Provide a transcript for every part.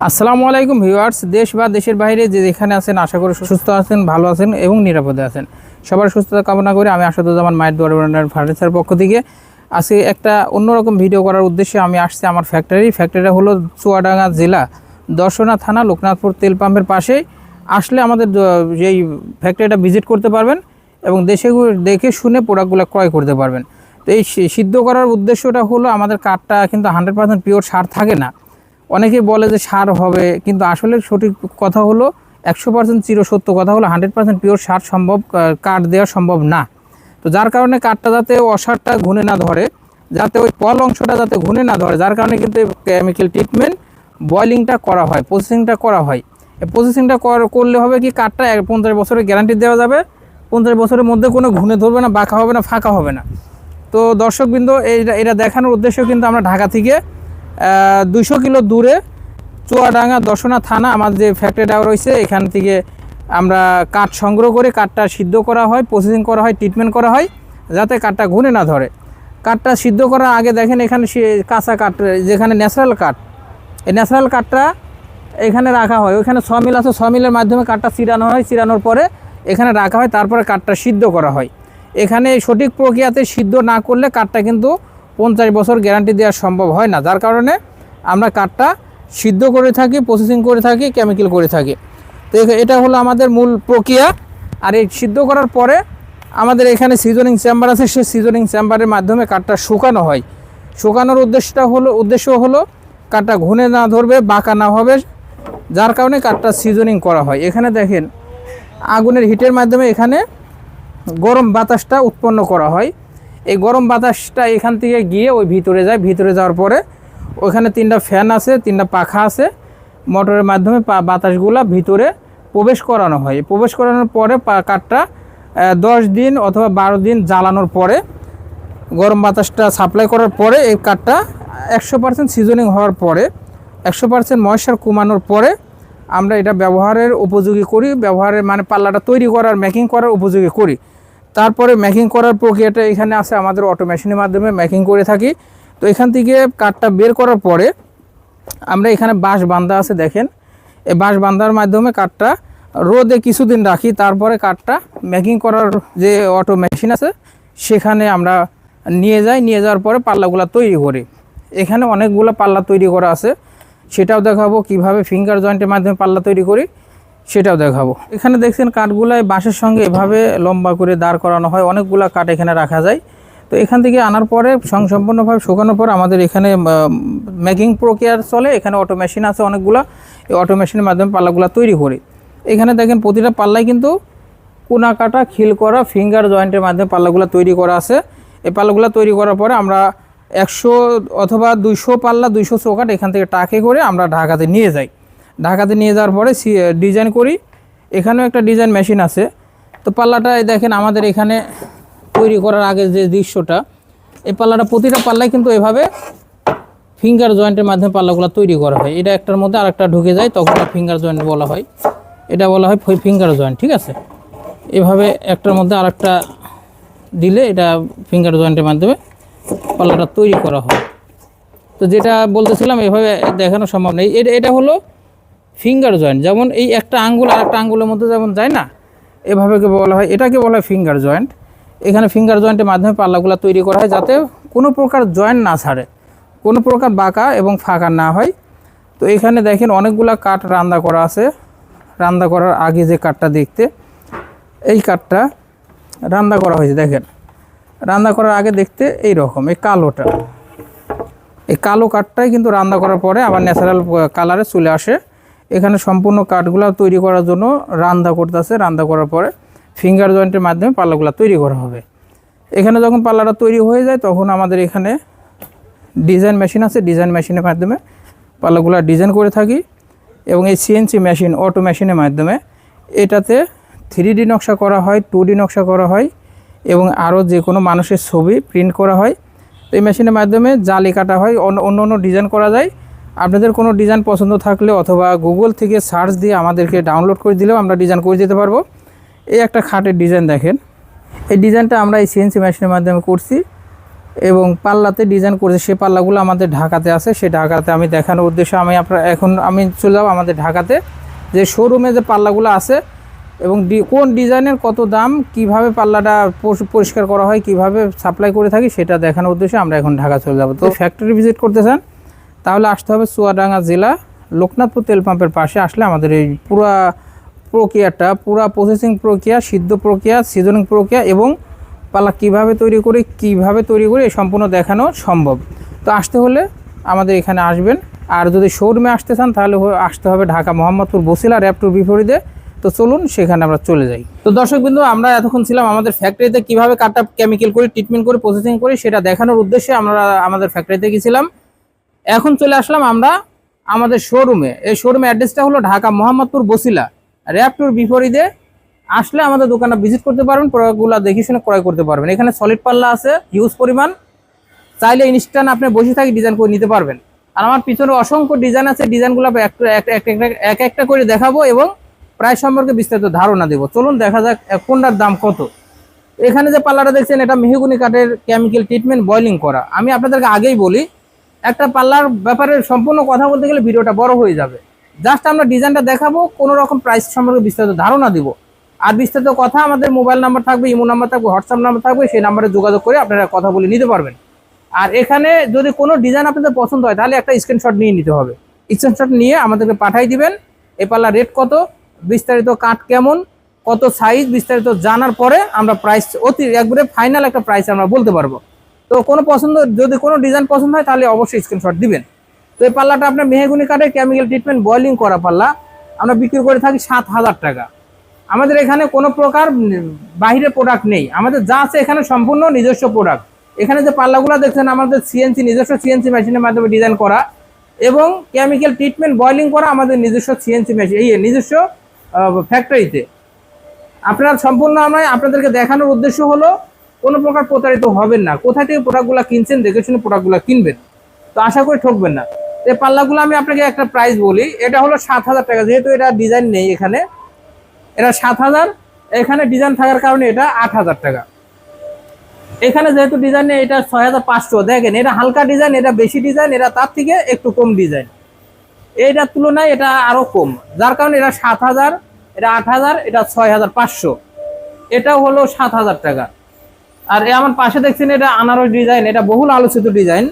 আসসালামু আলাইকুম ভিউয়ার্স, দেশ বা দেশের বাইরে যে যেখানে আছেন, আশা করি সুস্থ আছেন, ভালো আছেন এবং নিরাপদে আছেন। সবার সুস্থতা কামনা করে আমি আসাদুজ্জামান, মায়ের দুয়ার ফার্নিচার পক্ষ থেকে। আজকে একটা অন্যরকম ভিডিও করার উদ্দেশ্যে আমি আসছি আমার ফ্যাক্টরি। ফ্যাক্টরিটা হলো চুয়াডাঙ্গা জেলা, দর্শনা থানা, লোকনাথপুর তেল পাম্পের পাশেই আসলে আমাদের যেই ফ্যাক্টরিটা ভিজিট করতে পারবেন এবং দেশে দেখে শুনে প্রোডাক্টগুলো ক্রয় করতে পারবেন। তো এই সিদ্ধ করার উদ্দেশ্যটা হলো আমাদের কাঠটা কিন্তু হান্ড্রেড পার্সেন্ট পিওর সার থাকে না। অনেকেই বলে যে সার হবে, কিন্তু আসলে সঠিক কথা হলো একশো পার্সেন্ট চিরসত্য কথা হলো হান্ড্রেড পার্সেন্ট পিওর সার সম্ভব কাঠ দেওয়া সম্ভব না। তো যার কারণে কাঠটা যাতে অসারটা ঘুনে না ধরে, যাতে ওই পল অংশটা যাতে ঘুনে না ধরে, যার কারণে কিন্তু কেমিক্যাল ট্রিটমেন্ট বয়লিংটা করা হয় প্রসেসিংটা করা হয়। প্রসেসিংটা করলে হবে কি কাঠটা পঞ্চাশ বছরের গ্যারান্টি দেওয়া যাবে, পঞ্চাশ বছরের মধ্যে কোনো ঘুনে ধরবে না, বাঁকা হবে না, ফাঁকা হবে না। তো দর্শকবৃন্দ এটা দেখানোর উদ্দেশ্য কিন্তু আমরা ঢাকা থেকে দুশো কিলো দূরে চুয়াডাঙ্গা দর্শনা থানা, আমার যে ফ্যাক্টরিটা রয়েছে, এখান থেকে আমরা কাঠ সংগ্রহ করে, কাঠটা সিদ্ধ করা হয় প্রসেসিং করা হয় ট্রিটমেন্ট করা হয়, যাতে কাঠটা ঘুনে না ধরে। কাঠটা সিদ্ধ করার আগে দেখেন এখানে কাঁচা কাঠ, যেখানে ন্যাচারাল কাঠ, এই ন্যাচারাল কাঠটা এখানে রাখা হয়। ওইখানে ছ মিল আছে, ছ মিলের মাধ্যমে কাঠটা চিরানো হয়, চিরানোর পরে এখানে রাখা হয়, তারপরে কাঠটা সিদ্ধ করা হয়। এখানে সঠিক প্রক্রিয়াতে সিদ্ধ না করলে কাঠটা কিন্তু পঞ্চাশ বছর গ্যারান্টি দেওয়া সম্ভব হয় না। যার কারণে আমরা কাঠটা সিদ্ধ করে থাকি প্রসেসিং করে থাকি কেমিক্যাল করে থাকি। তো এটা হলো আমাদের মূল প্রক্রিয়া। আর এই সিদ্ধ করার পরে আমাদের এখানে সিজনিং চেম্বার আছে। সেই সিজনিং চেম্বারের মাধ্যমে কাঠটা শুকানো হয়। শুকানোর উদ্দেশ্যটা হলো, উদ্দেশ্য হলো কাঠটা ঘুনে না ধরবে, বাঁকা না হবে। যার কারণে কাঠটা সিজনিং করা হয়। এখানে দেখেন, আগুনের হিটের মাধ্যমে এখানে গরম বাতাসটা উৎপন্ন করা হয়। এই গরম বাতাসটা এখান থেকে গিয়ে ওই ভিতরে যায়। ভিতরে যাওয়ার পরে ওখানে তিনটা ফ্যান আছে, তিনটা পাখা আছে। মোটরের মাধ্যমে বাতাসগুলা ভিতরে প্রবেশ করানো হয়। প্রবেশ করানোর পরে কাঠটা দশ দিন অথবা বারো দিন জ্বালানোর পরে গরম বাতাসটা সাপ্লাই করার পরে এই কাঠটা একশো পার্সেন্ট সিজনিং হওয়ার পরে, একশো পার্সেন্ট ময়শ্চার কমানোর পরে আমরা এটা ব্যবহারের উপযোগী করি। ব্যবহারের মানে পাল্লাটা তৈরি করার, মেকিং করার উপযোগী করি। তারপরে ম্যাকিং করার প্রক্রিয়াটা এখানে আছে আমাদের অটো মেশিনের মাধ্যমে ম্যাকিং করে থাকি। তো এখান থেকে কাঠটা বের করার পরে আমরা এখানে বাঁশ বান্ধা আছে দেখেন। এই বাঁশ বান্ধার মাধ্যমে কাঠটা রোদে কিছুদিন রাখি, তারপরে কাঠটা ম্যাকিং করার যে অটো মেশিন আছে, সেখানে আমরা নিয়ে যাই, নিয়ে যাওয়ার পরে পাল্লাগুলো তৈরি করি। এখানে অনেকগুলো পাল্লা তৈরি করা আছে। সেটাও দেখাবো কীভাবে ফিঙ্গার জয়েন্টের মাধ্যমে পাল্লা তৈরি করি। সেটাও দেখাবো। এখানে দেখছেন কাঠগুলাই বাঁশের সঙ্গে এভাবে লম্বা করে দাঁড় করানো হয়। অনেকগুলা কাঠ এখানে রাখা যায়। তো এখান থেকে আনার পরে, সংসম্পূর্ণভাবে শুকানোর পর আমাদের এখানে মেকিং প্রক্রিয়ার চলে। এখানে অটো মেশিন আছে অনেকগুলা। এই অটো মেশিনের মাধ্যমে পাল্লাগুলা তৈরি করি। এখানে দেখেন প্রতিটা পাল্লাই কিন্তু কোনা কাটা, খিল করা, ফিঙ্গার জয়েন্টের মাধ্যমে পাল্লাগুলো তৈরি করা আছে। এই পাল্লাগুলো তৈরি করার পরে আমরা একশো অথবা দুইশো পাল্লা, দুইশো চৌকাট এখান থেকে টাকে করে আমরা ঢাকাতে নিয়ে যাই। ঢাকাতে নিয়ে যাওয়ার পরে ডিজাইন করি। এখানেও একটা ডিজাইন মেশিন আছে। তো পাল্লাটা দেখেন আমাদের এখানে তৈরি করার আগে যে দৃশ্যটা, এই পাল্লাটা প্রতিটা পাল্লায় কিন্তু এভাবে ফিঙ্গার জয়েন্টের মাধ্যমে পাল্লাগুলো তৈরি করা হয়। এটা একটার মধ্যে আরেকটা ঢুকে যায়, তখন ফিঙ্গার জয়েন্ট বলা হয়। এটা বলা হয় ফিঙ্গার জয়েন্ট ঠিক আছে? এভাবে একটার মধ্যে আরেকটা দিলে এটা ফিঙ্গার জয়েন্টের মাধ্যমে পাল্লাটা তৈরি করা হয়। তো যেটা বলতেছিলাম, এভাবে দেখানো সম্ভব নেই। এটা এটা হলো ফিঙ্গার জয়েন্ট যেমন এই একটা আঙ্গুল আর একটা আঙ্গুলের মধ্যে যেমন যায় না এভাবে বলা হয়, এটাকে বলা হয় ফিঙ্গার জয়েন্ট এখানে ফিঙ্গার জয়েন্টের মাধ্যমে পাল্লাগুলো তৈরি করা হয় যাতে কোনো প্রকার জয়েন্ট না ছাড়ে, কোনো প্রকার বাঁকা এবং ফাঁকা না হয়। তো এখানে দেখেন অনেকগুলা কাঠ রান্না করা আছে রান্না করার আগে যে কাঠটা দেখতে, এই কাঠটা রান্না করা হয়েছে, দেখেন। রান্না করার আগে দেখতে এই রকম এই কালোটা। এই কালো কাঠটাই কিন্তু রান্না করার পরে আবার ন্যাচারাল কালারে চলে আসে। এখানে সম্পূর্ণ কাঠগুলো তৈরি করার জন্য রান্না করতেছে। রান্না করার পরে ফিঙ্গার জয়েন্টের মাধ্যমে পাল্লাগুলো তৈরি করা হবে। এখানে যখন পাল্লাটা তৈরি হয়ে যায়, তখন আমাদের এখানে ডিজাইন মেশিন আছে। ডিজাইন মেশিনের মাধ্যমে পাল্লাগুলো ডিজাইন করে থাকি এবং এই সিএনসি মেশিন অটো মেশিনের মাধ্যমে এটাতে থ্রি নকশা করা হয় টু নকশা করা হয় এবং আরও যে কোনো মানুষের ছবি প্রিন্ট করা হয়। এই মেশিনের মাধ্যমে জালি কাটা হয়, অন্য অন্য ডিজাইন করা যায়। আপনাদের কোনো ডিজাইন পছন্দ থাকলে অথবা গুগল থেকে সার্চ দিয়ে আমাদেরকে ডাউনলোড করে দিলেও আমরা ডিজাইন করে দিতে পারব। এই একটা খাটের ডিজাইন দেখেন। এই ডিজাইনটা আমরা এই সিএনসি মেশিনের মাধ্যমে করছি এবং পাল্লাতে ডিজাইন করেছে। সে পাল্লাগুলো আমাদের ঢাকাতে আছে। সে ঢাকাতে আমি দেখানোর উদ্দেশ্যে আমি আপনার এখন আমি চলে যাব আমাদের ঢাকাতে। যে শোরুমে যে পাল্লাগুলো আছে এবং কোন ডিজাইনের কত দাম, কীভাবে পাল্লাটা পরিষ্কার করা হয়, কীভাবে সাপ্লাই করে থাকি, সেটা দেখানোর উদ্দেশ্যে আমরা এখন ঢাকা চলে যাব। তো ফ্যাক্টরি ভিজিট করতে চান তাহলে আসতে হবে চুয়াডাঙ্গা জেলা, লোকনাথপুর তেল পাম্পের পাশে। আসলে আমাদের এই পুরা প্রক্রিয়াটা, পুরা প্রসেসিং প্রক্রিয়া, সিদ্ধ প্রক্রিয়া সিজনিং প্রক্রিয়া এবং পালা কীভাবে তৈরি করে, কীভাবে তৈরি করে সম্পূর্ণ দেখানো সম্ভব। তো আসতে হলে আমাদের এখানে আসবেন। আর যদি শোরুমে আসতে চান, তাহলে আসতে হবে ঢাকা মোহাম্মদপুর বসিলা র্যাপটুর বিপরীতে। তো চলুন সেখানে আমরা চলে যাই। তো দর্শক বিন্দু, আমরা এতক্ষণ ছিলাম আমাদের ফ্যাক্টরিতে কীভাবে কাটা কেমিক্যাল করে ট্রিটমেন্ট করে প্রসেসিং করে, সেটা দেখানোর উদ্দেশ্যে আমরা আমাদের ফ্যাক্টরিতে গেছিলাম। এখন চলে আসলাম আমরা আমাদের শোরুমে এই শোরুমে অ্যাড্রেসটা হলো ঢাকা মোহাম্মদপুর বসিলা। র্যাপটুর বিপরীতে আসলে আমাদের দোকানটা ভিজিট করতে পারবেন, প্রোডাক্টগুলো দেখে শুনে ক্রয় করতে পারবেন। এখানে সলিড পাল্লা আছে হিউজ পরিমাণ। চাইলে ইনস্ট্যান্ট আপনি বসে থাকি ডিজাইন করে নিতে পারবেন। আর আমার পিছনে অসংখ্য ডিজাইন আছে ডিজাইনগুলো এক এক- এক- এক- এক একটা করে দেখাবো এবং প্রায় সম্পর্কে বিস্তারিত ধারণা দেবো। চলুন দেখা যাক কোনটার দাম কত। এখানে যে পাল্লাটা দেখছেন, এটা মেহগুনি কাঠের কেমিক্যাল ট্রিটমেন্ট বয়লিং করা। আমি আপনাদেরকে আগেই বলি একটা পাল্লার ব্যাপারে সম্পূর্ণ কথা বলতে গেলে ভিডিওটা বড় হয়ে যাবে। জাস্ট আমরা ডিজাইনটা দেখাবো, কোনো রকম প্রাইস সম্পর্কে বিস্তারিত ধারণা দিব। আর বিস্তারিত কথা আমাদের মোবাইল নাম্বার থাকবে ইমো নাম্বার থাকবে হোয়াটসঅ্যাপ নাম্বার থাকবে, সেই নাম্বারে যোগাযোগ করে আপনারা কথা বলে নিতে পারবেন। আর এখানে যদি কোনো ডিজাইন আপনাদের পছন্দ হয়, তাহলে একটা স্ক্রিনশট নিয়ে নিতে হবে। স্ক্রিনশট নিয়ে আমাদেরকে পাঠাই দিবেন এ পাল্লা রেট কত, বিস্তারিত কাঠ কেমন, কত সাইজ বিস্তারিত জানার পরে আমরা প্রাইস অতি একবারে ফাইনাল একটা প্রাইস আমরা বলতে পারব। তো কোনো পছন্দ যদি কোনো ডিজাইন পছন্দ হয় তাহলে অবশ্যই স্ক্রিনশট দিবেন। তো এই পাল্লাটা আপনার মেহেগুনি কাঠের কেমিক্যাল ট্রিটমেন্ট বয়লিং করা পাল্লা। আমরা বিক্রি করে থাকি সাত হাজার টাকা। আমাদের এখানে কোনো প্রকার উম, বাহিরের প্রোডাক্ট নেই। আমাদের যা আছে এখানে সম্পূর্ণ নিজস্ব প্রোডাক্ট এখানে যে পাল্লাগুলো দেখছেন আমাদের সিএনসি নিজস্ব সিএনসি মেশিনের মাধ্যমে ডিজাইন করা এবং কেমিক্যাল ট্রিটমেন্ট বয়লিং করা আমাদের নিজস্ব সিএনসি মেশিন এই নিজস্ব ফ্যাক্টরিতে আপনারা সম্পূর্ণ আমরা আপনাদেরকে দেখানোর উদ্দেশ্য হলো কোনো প্রকার প্রতারিত হবেন না। কোথা থেকে প্রোডাক্টগুলো কিনছেন, দেখে শুনে প্রোডাক্টগুলো কিনবেন। তো আশা করি ঠকবেন না। এই পাল্লাগুলো আমি আপনাকে একটা প্রাইস বলি। এটা হলো সাত হাজার টাকা। যেহেতু এটা ডিজাইন নেই এখানে, এটা সাত হাজার। এখানে ডিজাইন থাকার কারণে এটা আট হাজার টাকা। এখানে যেহেতু ডিজাইন নেই, এটা ছয় হাজার পাঁচশো। দেখেন, এটা হালকা ডিজাইন এটা বেশি ডিজাইন এটা তার থেকে একটু কম ডিজাইন এইটার তুলনায় এটা আরও কম। যার কারণে এটা সাত হাজার, এটা আট হাজার, এটা ছয় হাজার পাঁচশো। এটা হলো সাত হাজার টাকা। আর আমার পাশে দেখছেন এটা আনারস ডিজাইন এটা বহুল আলোচিত ডিজাইন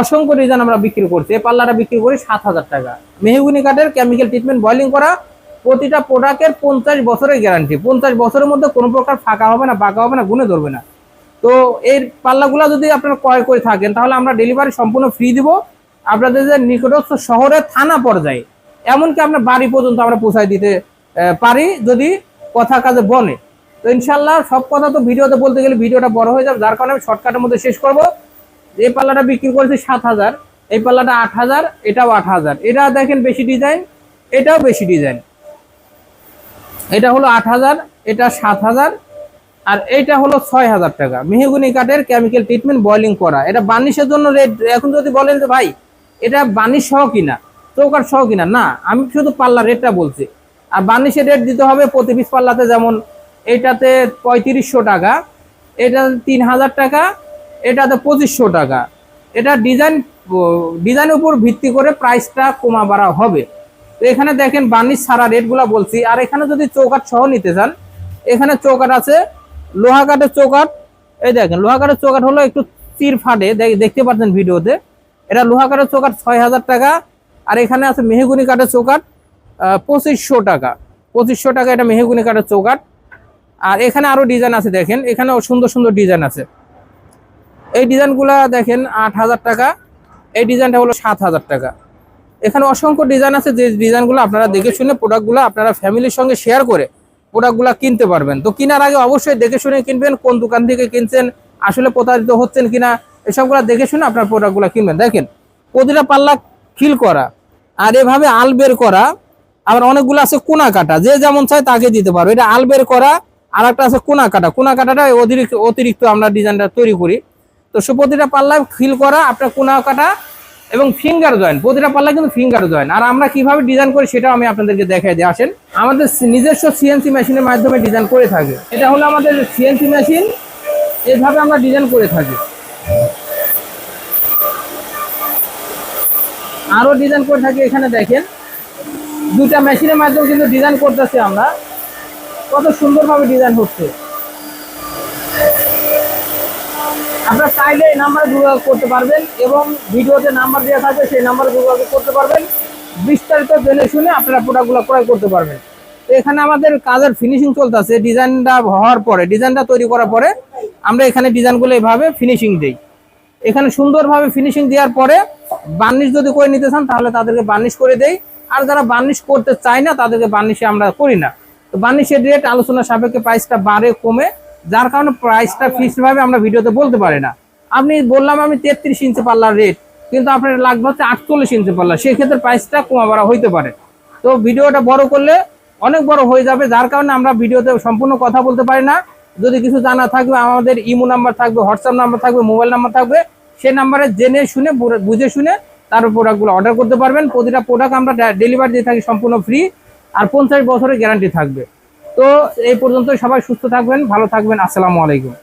অসংখ্য ডিজাইন আমরা বিক্রি করছি। এই পাল্লাটা বিক্রি করি সাত হাজার টাকা। মেহগুনি কাঠের কেমিক্যাল ট্রিটমেন্ট বয়লিং করা প্রতিটা প্রোডাক্টের পঞ্চাশ বছরের গ্যারান্টি পঞ্চাশ বছরের মধ্যে কোনো প্রকার ফাঁকা হবে না, বাঁকা হবে না, গুনে ধরবে না। তো এই পাল্লাগুলো যদি আপনারা ক্রয় করে থাকেন, তাহলে আমরা ডেলিভারি সম্পূর্ণ ফ্রি দিব। আপনাদের যে নিকটস্থ শহরে থানা পর্যায়ে, এমনকি আপনার বাড়ি পর্যন্ত আমরা পৌঁছায় দিতে পারি যদি কথা কাজে বনে তো ইনশাল্লাহ সব কথা তো ভিডিওতে বলতে গেলে ভিডিওটা বড় হয়ে যাবে, যার কারণে আমি শর্টকাটের মধ্যে শেষ করব। যে পাল্লাটা বিক্রি করেছি সাত হাজার, এই পাল্লাটা আট হাজার, এটাও আট হাজার। এটা দেখেন বেশি ডিজাইন এটাও বেশি ডিজাইন এটা হলো আট হাজার, এটা সাত হাজার, আর এইটা হলো ছয় হাজার টাকা। মেহগুনি কাঠের কেমিক্যাল ট্রিটমেন্ট বয়লিং করা। এটা বার্নিশের জন্য রেট এখন যদি বলেন যে ভাই, এটা বার্নিশ সহ কিনা চৌকাট সহ কিনা, না, আমি শুধু পাল্লা রেটটা বলছি। আর বার্নিশের রেট দিতে হবে, প্রতি পিস পাল্লাতে যেমন এটাতে পঁয়ত্রিশশো টাকা এটা তিন হাজার টাকা, এটাতে পঁচিশশো টাকা। এটা ডিজাইন ডিজাইনের উপর ভিত্তি করে প্রাইসটা কমা বাড়া হবে। তো এখানে দেখেন বার্নিশ ছাড়া রেটগুলো বলছি। আর এখানে যদি চৌকাট সহ নিতে চান, এখানে চৌকাট আছে লোহা কাঠের চৌকাট এই দেখেন লোহা কাঠের চৌকাট হলো একটু চির ফাটে দেখ- দেখতে পাচ্ছেন ভিডিওতে। এটা লোহা কাঠের চৌকাট ছয় হাজার টাকা, আর এখানে আছে মেহগুনি কাঠের চৌকাট পঁচিশশো টাকা। পঁচিশশো টাকা এটা মেহগুনি কাঠের চৌকাট আর এখানে আরও ডিজাইন আছে দেখেন, এখানেও সুন্দর সুন্দর ডিজাইন আছে। এই ডিজাইনগুলা দেখেন, আট হাজার টাকা। এই ডিজাইনটা হলো সাত হাজার টাকা। এখানে অসংখ্য ডিজাইন আছে, যে ডিজাইনগুলো আপনারা দেখে শুনে প্রোডাক্টগুলো আপনারা ফ্যামিলির সঙ্গে শেয়ার করে প্রোডাক্টগুলো কিনতে পারবেন। তো কেনার আগে অবশ্যই দেখে শুনে কিনবেন, কোন দোকান থেকে কিনছেন, আসলে প্রতারিত হচ্ছেন কিনা, এসবগুলো দেখে শুনে আপনার প্রোডাক্টগুলো কিনবেন। দেখেন, প্রতিটা পাল্লা ফিল করা, আর এভাবে আল বের করা, আবার অনেকগুলো আছে কোনা কাটা, যে যেমন চায় তাকে দিতে পারবে এটা আল বের করা আর একটা আছে কোনা কাটা কোনা কাটাটা অতিরিক্ত অতিরিক্ত আমরা ডিজাইনটা তৈরি করি। তো সে প্রতিটা পাল্লায় ফিল করা আপনার কোনা কাটা এবং ফিঙ্গার জয়েন প্রতিটা পাল্লা কিন্তু ফিঙ্গার জয়েন আর আমরা কীভাবে ডিজাইন করি সেটাও আমি আপনাদেরকে দেখাই দিয়ে আসেন। আমাদের নিজস্ব সিএনসি মেশিনের মাধ্যমে ডিজাইন করে থাকে। এটা হলো আমাদের সিএনসি মেশিন এভাবে আমরা ডিজাইন করে থাকি। আরও ডিজাইন করে থাকি এখানে দেখেন। দুটা মেশিনের মাধ্যমে কিন্তু ডিজাইন করতেছি আমরা। কত সুন্দরভাবে ডিজাইন হচ্ছে। আপনারা চাইলে এই নাম্বারে যোগাযোগ করতে পারবেন এবং ভিডিওতে নাম্বার দেওয়া থাকবে, সেই নাম্বারে যোগাযোগ করতে পারবেন। বিস্তারিত জেনে শুনে আপনারা প্রোডাক্টগুলো ক্রয় করতে পারবেন। তো এখানে আমাদের কাজের ফিনিশিং চলতেছে ডিজাইনটা হওয়ার পরে ডিজাইনটা তৈরি করার পরে আমরা এখানে ডিজাইনগুলো এভাবে ফিনিশিং দিই। এখানে সুন্দরভাবে ফিনিশিং দেওয়ার পরে বার্নিশ যদি করে নিতে চান, তাহলে তাদেরকে বার্নিশ করে দেই। আর যারা বার্নিশ করতে চায় না, তাদেরকে বার্নিশে আমরা করি না। তো বার্নিশের রেট আলোচনা সাপেক্ষে প্রাইসটা বাড়ে, কমে, যার কারণে প্রাইসটা ফিক্সড ভাবে আমরা ভিডিওতে বলতে পারি না। আপনি বললাম আমি তেত্রিশ ইঞ্চি পাল্লার রেট কিন্তু আপনার লাগবে হচ্ছে আটচল্লিশ ইঞ্চি পাল্লা, সেক্ষেত্রে প্রাইসটা কমা বাড়া হইতে পারে। তো ভিডিওটা বড় করলে অনেক বড় হয়ে যাবে, যার কারণে আমরা ভিডিওতে সম্পূর্ণ কথা বলতে পারি না। যদি কিছু জানা থাকবে, আমাদের ইমো নাম্বার থাকবে, হোয়াটসঅ্যাপ নাম্বার থাকবে, মোবাইল নাম্বার থাকবে, সে নাম্বারে জেনে শুনে, বুঝে শুনে তার প্রোডাক্টগুলো অর্ডার করতে পারবেন। প্রতিটা প্রোডাক্ট আমরা ডেলিভারি দিয়ে থাকি সম্পূর্ণ ফ্রি আর পঞ্চাশ বছরের গ্যারান্টি থাকবে। তো এই পর্যন্ত সবাই সুস্থ থাকবেন, ভালো থাকবেন। আসসালামু আলাইকুম।